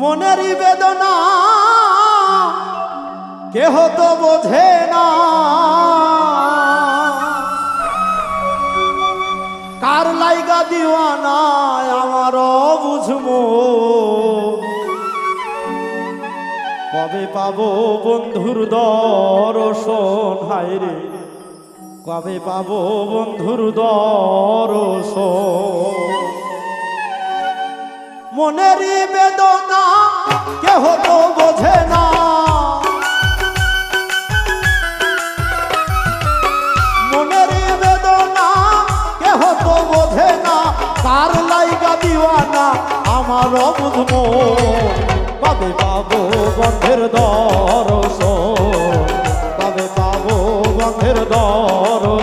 মনেরই বেদনা। কেহ তো বোঝে না। কার লাইগা দিওয়ানা আমার বুঝব কবে পাবো বন্ধুর দর্শন? হায়রে কবে পাবো বন্ধুর দর্শন? মনেরই বেদনা কেহ তো বোঝে না। মনেরই বেদনা কেহ তো বোঝে না। কার লাইগা দিওয়ানা আমারও বুঝব কবে পাবো বন্ধের দরস কবে পাবো বন্ধের দরস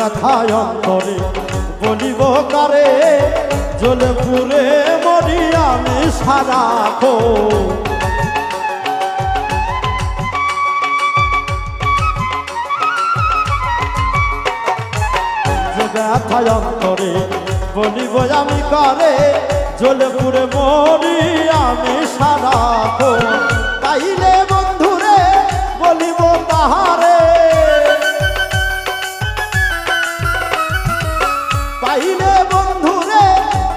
অন্তরে বলিব কারে? জ্বলে পুরে মরি আমি সারাখো যে ব্যথায় অন্তরে বলিব আমি কারে? জ্বলে পুরে মরি আমি সারাখো তাইলে বন্ধুরে বলিব তাহারে পাইলে বন্ধুরে,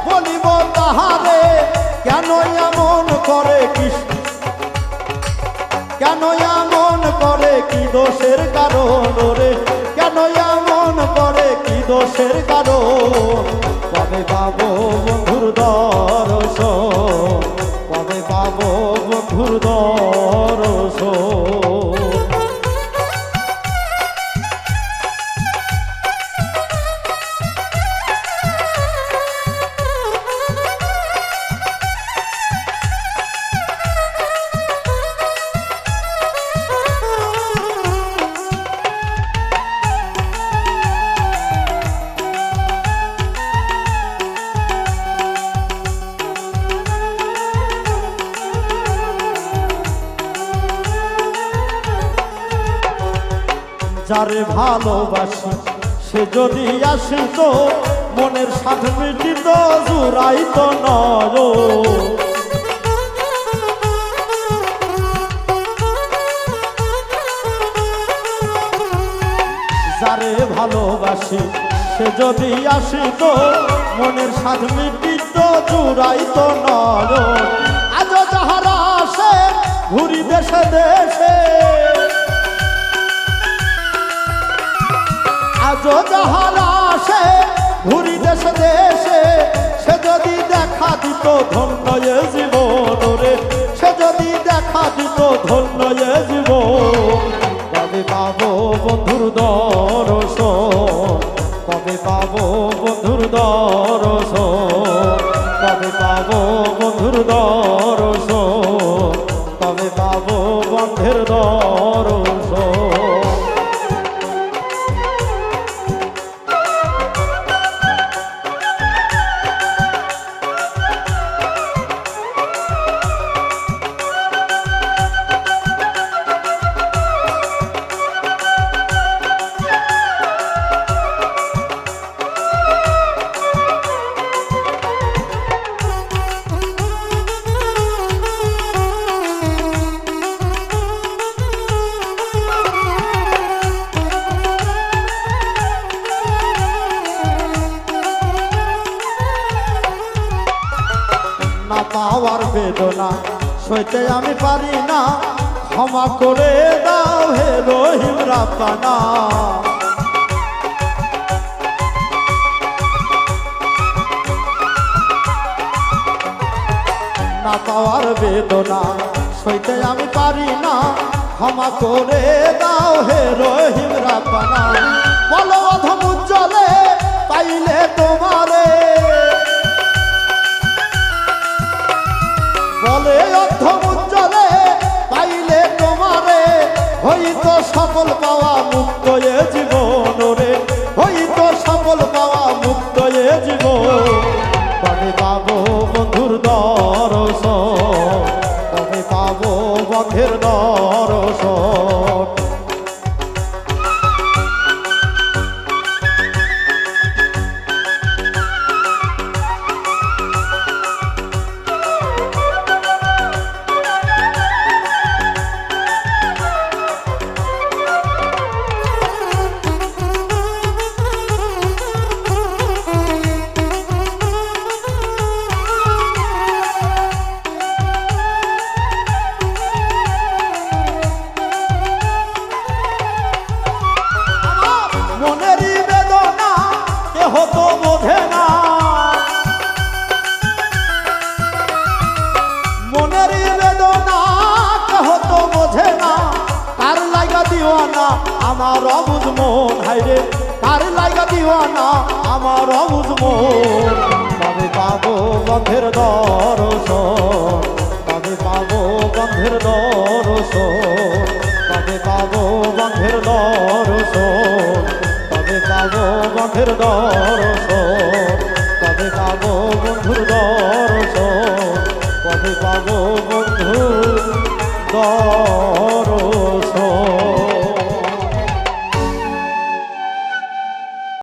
বলিব তাহারে, কেন এমন করে কৃষ্ণ কেন এমন করে কি দোষের কারণ রে? কেন এমন করে কি দোষের কারণ? কবে পাবো যারে ভালোবাসি, সে যদি আসিত মনের সাথে মিটিত জুড়াইত নয়। যারে ভালোবাসি, সে যদি আসিত মনের সাথে মিটিত জুড়াইত নয়। আজ যাহারা আসে, ঘুরি দেশে দেশে। আজ যাহার আসে, ঘুরি দেশে দেশে, সে যদি দেখা দিত ধন্য জীবন রে, সে যদি দেখা দিত ধন্য জীবন। পাবো বন্ধুর দরস পাওয়ার বেদনা, সইতে আমি পারি না। ক্ষমা করে দাও হে রহিম রাব্বানা। না পাওয়ার বেদনা, সইতে আমি পারি না। ক্ষমা করে দাও হে রহিম রাব্বানা। বলো অধম উজ্জ্বলে, পাইলে তোমারে হইতো সকল পাওয়া মুক্ত এ জীবন। দিওয়ানা আমার অবুঝ মন, হাইরে কার লাগা দিওয়ানা আমার অবুঝ মন। কবে পাবো বন্ধের দর্শন কবে পাবো বন্ধের দর্শন কবে পাবো বন্ধের দর্শন কবে পাবো বন্ধের দর্শন কবে পাবো বন্ধুর দর্শন।